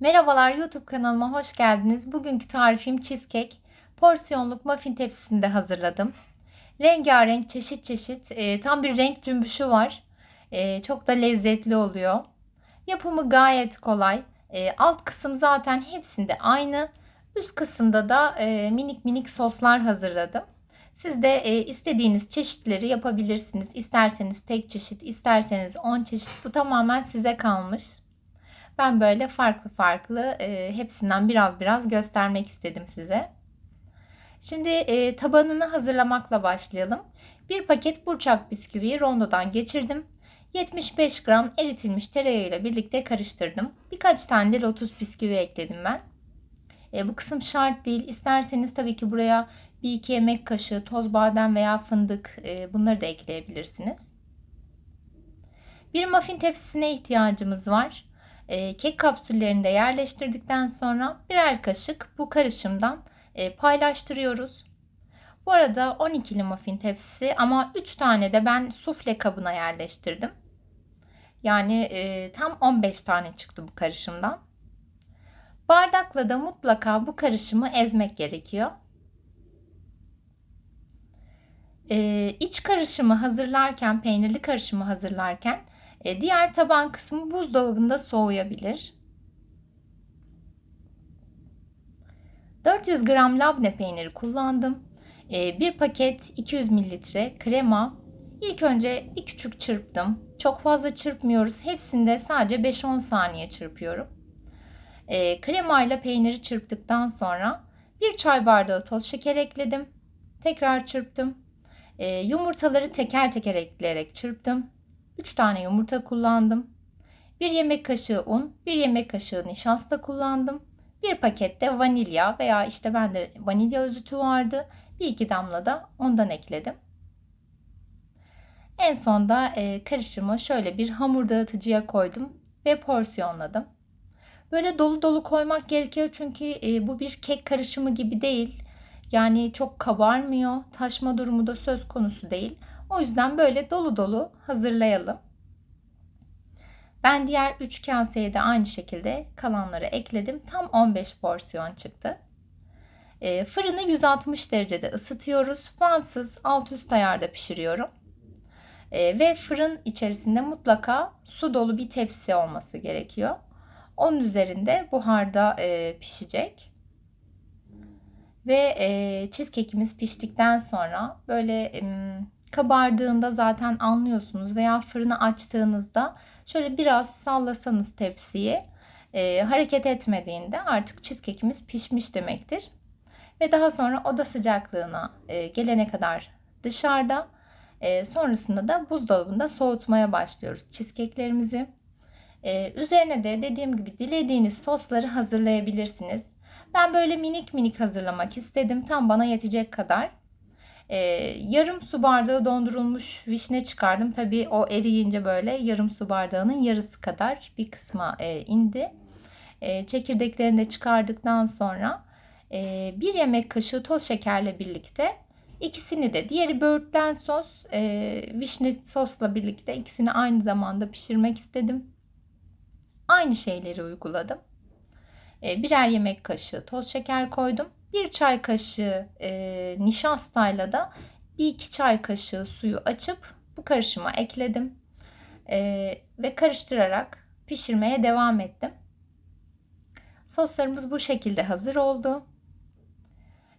Merhabalar YouTube kanalıma hoş geldiniz. Bugünkü tarifim cheesecake. Porsiyonluk muffin tepsisinde hazırladım. Rengarenk çeşit çeşit e, tam bir renk cümbüşü var. E, çok da lezzetli oluyor. Yapımı gayet kolay. E, alt kısım zaten hepsinde aynı. Üst kısımda da e, minik minik soslar hazırladım. Siz de e, istediğiniz çeşitleri yapabilirsiniz. İsterseniz tek çeşit, isterseniz 10 çeşit. Bu tamamen size kalmış. Ben böyle farklı farklı e, hepsinden biraz biraz göstermek istedim size. Şimdi e, tabanını hazırlamakla başlayalım. Bir paket burçak bisküviyi rondodan geçirdim. 75 gram eritilmiş tereyağı ile birlikte karıştırdım. Birkaç tane de lotus bisküvi ekledim ben. E, bu kısım şart değil. İsterseniz tabii ki buraya bir iki yemek kaşığı toz badem veya fındık e, bunları da ekleyebilirsiniz. Bir muffin tepsisine ihtiyacımız var. E, kek kapsüllerini de yerleştirdikten sonra birer kaşık bu karışımdan e, paylaştırıyoruz. Bu arada 12'li muffin tepsisi ama 3 tane de ben sufle kabına yerleştirdim. Yani e, tam 15 tane çıktı bu karışımdan. Bardakla da mutlaka bu karışımı ezmek gerekiyor. Ee, iç karışımı hazırlarken, peynirli karışımı hazırlarken e, diğer taban kısmı buzdolabında soğuyabilir. 400 gram labne peyniri kullandım. E, bir paket 200 mililitre krema. İlk önce bir küçük çırptım. Çok fazla çırpmıyoruz. Hepsinde sadece 5-10 saniye çırpıyorum. E, krema ile peyniri çırptıktan sonra bir çay bardağı toz şeker ekledim. Tekrar çırptım. E, yumurtaları teker teker ekleyerek çırptım. 3 tane yumurta kullandım. 1 yemek kaşığı un, 1 yemek kaşığı nişasta kullandım. 1 pakette vanilya veya işte bende vanilya özütü vardı. Bir iki damla da ondan ekledim. En sonda e, karışımı şöyle bir hamur dağıtıcıya koydum ve porsiyonladım. Böyle dolu dolu koymak gerekiyor çünkü e, bu bir kek karışımı gibi değil. Yani çok kabarmıyor. Taşma durumu da söz konusu değil. O yüzden böyle dolu dolu hazırlayalım. Ben diğer 3 kaseye de aynı şekilde kalanları ekledim. Tam 15 porsiyon çıktı. E, fırını 160 derecede ısıtıyoruz. Fansız alt üst ayarda pişiriyorum. E, ve fırın içerisinde mutlaka su dolu bir tepsi olması gerekiyor. Onun üzerinde buharda e, pişecek. Ve e, cheesecake'imiz piştikten sonra böyle e, kabardığında zaten anlıyorsunuz veya fırını açtığınızda şöyle biraz sallasanız tepsiyi e, hareket etmediğinde artık cheesecake'imiz pişmiş demektir. Ve daha sonra oda sıcaklığına e, gelene kadar dışarıda e, sonrasında da buzdolabında soğutmaya başlıyoruz cheesecake'lerimizi. E, üzerine de dediğim gibi dilediğiniz sosları hazırlayabilirsiniz. Ben böyle minik minik hazırlamak istedim. Tam bana yetecek kadar. Ee, yarım su bardağı dondurulmuş vişne çıkardım. Tabii o eriyince böyle yarım su bardağının yarısı kadar bir kısma e, indi. E, çekirdeklerini de çıkardıktan sonra e, bir yemek kaşığı toz şekerle birlikte ikisini de diğeri böğürtlen sos e, vişne sosla birlikte ikisini aynı zamanda pişirmek istedim. Aynı şeyleri uyguladım. E, birer yemek kaşığı toz şeker koydum. Bir çay kaşığı e, nişastayla da bir iki çay kaşığı suyu açıp bu karışıma ekledim. E, ve karıştırarak pişirmeye devam ettim. Soslarımız bu şekilde hazır oldu.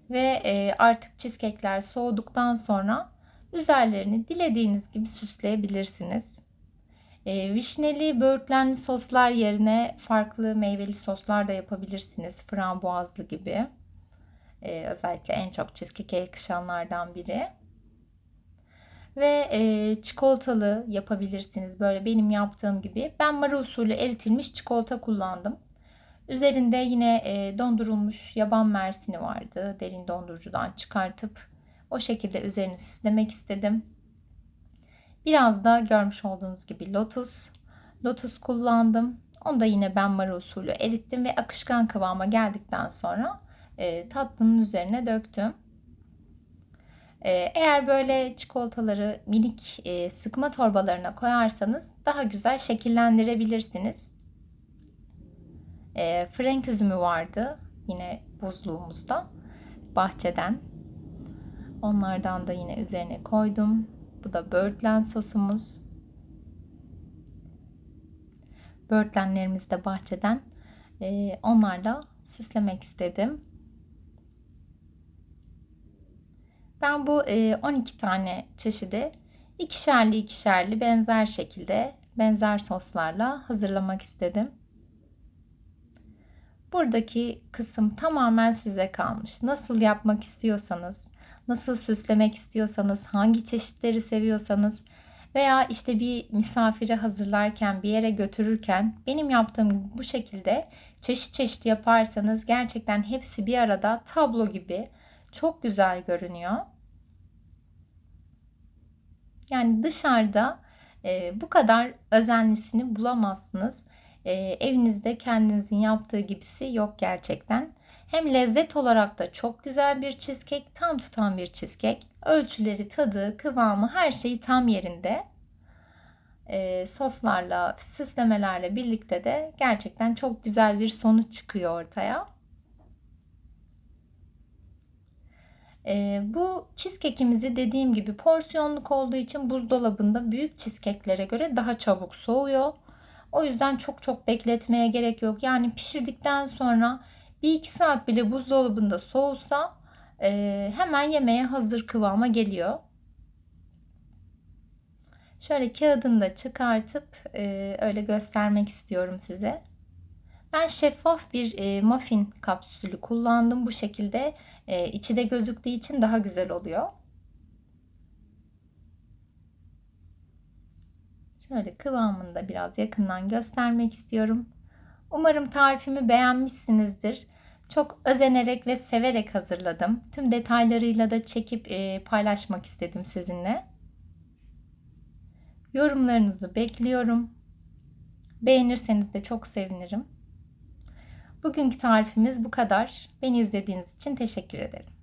Ve e, artık cheesecake'ler soğuduktan sonra üzerlerini dilediğiniz gibi süsleyebilirsiniz. E, vişneli, böğürtlenli soslar yerine farklı meyveli soslar da yapabilirsiniz. Frambuazlı gibi. E, özellikle en çok cheesecake'e yakışanlardan biri. Ve e, çikolatalı yapabilirsiniz. Böyle benim yaptığım gibi. Ben mara usulü eritilmiş çikolata kullandım. Üzerinde yine e, dondurulmuş yaban mersini vardı. Derin dondurucudan çıkartıp o şekilde üzerini süslemek istedim. Biraz da görmüş olduğunuz gibi lotus. Lotus kullandım. Onu da yine ben mara usulü erittim ve akışkan kıvama geldikten sonra e, tatlının üzerine döktüm. E, eğer böyle çikolataları minik e, sıkma torbalarına koyarsanız daha güzel şekillendirebilirsiniz. E, frenk üzümü vardı yine buzluğumuzda bahçeden. Onlardan da yine üzerine koydum. Bu da böğürtlen sosumuz. Böğürtlenlerimizi de bahçeden e, onlarla süslemek istedim. Ben bu e, 12 tane çeşidi ikişerli ikişerli benzer şekilde benzer soslarla hazırlamak istedim. Buradaki kısım tamamen size kalmış. Nasıl yapmak istiyorsanız, nasıl süslemek istiyorsanız, hangi çeşitleri seviyorsanız veya işte bir misafire hazırlarken, bir yere götürürken benim yaptığım bu şekilde çeşit çeşit yaparsanız gerçekten hepsi bir arada tablo gibi çok güzel görünüyor. Yani dışarıda e, bu kadar özenlisini bulamazsınız. E, evinizde kendinizin yaptığı gibisi yok gerçekten. Hem lezzet olarak da çok güzel bir cheesecake, tam tutan bir cheesecake. Ölçüleri, tadı, kıvamı her şeyi tam yerinde. E, soslarla, süslemelerle birlikte de gerçekten çok güzel bir sonuç çıkıyor ortaya. E, bu cheesecake'imizi dediğim gibi porsiyonluk olduğu için buzdolabında büyük cheesecake'lere göre daha çabuk soğuyor. O yüzden çok çok bekletmeye gerek yok. Yani pişirdikten sonra bir iki saat bile buzdolabında soğusa e, hemen yemeğe hazır kıvama geliyor. Şöyle kağıdını da çıkartıp e, öyle göstermek istiyorum size. Ben şeffaf bir e, muffin kapsülü kullandım. Bu şekilde e, içi de gözüktüğü için daha güzel oluyor. Şöyle kıvamını da biraz yakından göstermek istiyorum. Umarım tarifimi beğenmişsinizdir. Çok özenerek ve severek hazırladım. Tüm detaylarıyla da çekip e, paylaşmak istedim sizinle. Yorumlarınızı bekliyorum. Beğenirseniz de çok sevinirim. Bugünkü tarifimiz bu kadar. Beni izlediğiniz için teşekkür ederim.